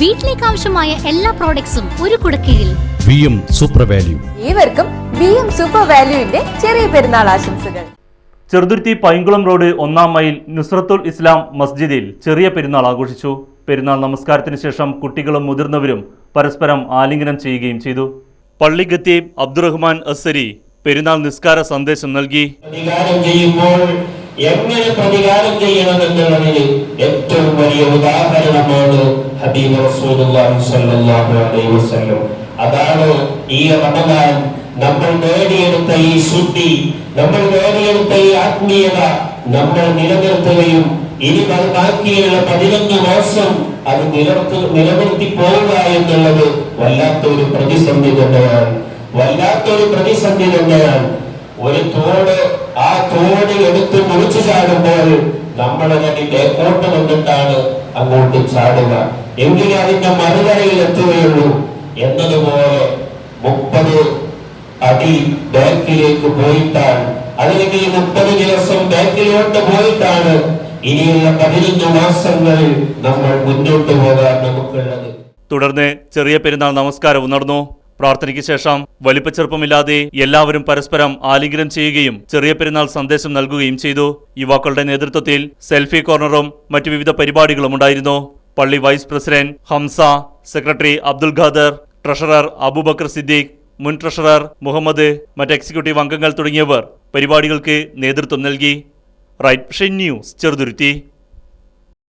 വീട്ടിലേക്ക് ആവശ്യമായ എല്ലാ പ്രോഡക്ട്സും ഒരു കുടക്കീഴിൽ. വി എം സൂപ്പർ വാല്യൂ ഏവർക്കും വി എം സൂപ്പർ വാല്യൂവിന്റെ ചെറിയ പെരുന്നാൾ ആശംസകൾ. ചെറുതുരുത്തി പൈങ്കുളം റോഡ് ഒന്നാം മൈൽ നുസ്രത്തുൽ ഇസ്ലാം മസ്ജിദിൽ ചെറിയ പെരുന്നാൾ ആഘോഷിച്ചു. പെരുന്നാൾ നമസ്കാരത്തിന് ശേഷം കുട്ടികളും മുതിർന്നവരും പരസ്പരം ആലിംഗനം ചെയ്യുകയും ചെയ്തു. പള്ളി ഖത്തീബ് അബ്ദുറഹ്മാൻ അസരി പെരുന്നാൾ നിസ്കാര സന്ദേശം നൽകി. എങ്ങനെ പ്രതികാരം ചെയ്യണമെന്നുള്ളതിന് ഏറ്റവും വലിയ ഉദാഹരണമാണ് ഹബീബ് അതാണ് ഈ റമദാൻ നമ്മൾ നേടിയെടുത്ത ഈ ശുദ്ധി നമ്മൾ നേടിയെടുത്ത ഈ ആത്മീയത നമ്മൾ നിലനിർത്തുകയും ഇനി ബാക്കിയുള്ള പതിനൊന്ന് മാസം അത് നിലനിർത്തി നിലനിർത്തി പോവുക എന്നുള്ളത് വല്ലാത്തൊരു പ്രതിസന്ധി തന്നെയാണ്. വല്ലാത്തൊരു പ്രതിസന്ധി തന്നെയാണ്. ഒരു തോട് ആ തോട് എടുത്ത് മുറിച്ചു ചാടുമ്പോൾ നമ്മളതിന്റെ തേക്കോട്ട് വന്നിട്ടാണ് അങ്ങോട്ട് ചാടുക. എങ്കിലേ അതിന്റെ മറുകരയിൽ എത്തുകയുള്ളൂ. എന്നതുപോലെ മുപ്പത് അടി ബാക്കിലേക്ക് പോയിട്ടാണ്. അല്ലെങ്കിൽ മുപ്പത് ദിവസം ബാക്കിലോട്ട് പോയിട്ടാണ് ഇനിയുള്ള പതിനൊന്ന് മാസങ്ങളിൽ നമ്മൾ മുന്നോട്ട് പോകാൻ നമുക്കുള്ളത്. തുടർന്ന് ചെറിയ പെരുന്നാൾ നമസ്കാരം നടന്നു. പ്രാർത്ഥനയ്ക്ക് ശേഷം വലിപ്പച്ചെറുപ്പമില്ലാതെ എല്ലാവരും പരസ്പരം ആലിംഗനം ചെയ്യുകയും ചെറിയ പെരുന്നാൾ സന്ദേശം നൽകുകയും ചെയ്തു. യുവാക്കളുടെ നേതൃത്വത്തിൽ സെൽഫി കോർണറും മറ്റു വിവിധ പരിപാടികളും ഉണ്ടായിരുന്നു. പള്ളി vice president Hamsa secretary Abdul Khader treasurer Abubakar Siddique മുൻ ട്രഷറർ മുഹമ്മദ് മറ്റ് എക്സിക്യൂട്ടീവ് അംഗങ്ങൾ തുടങ്ങിയവർ പരിപാടികൾക്ക് നേതൃത്വം നൽകി. Right news Cheruthuruthy.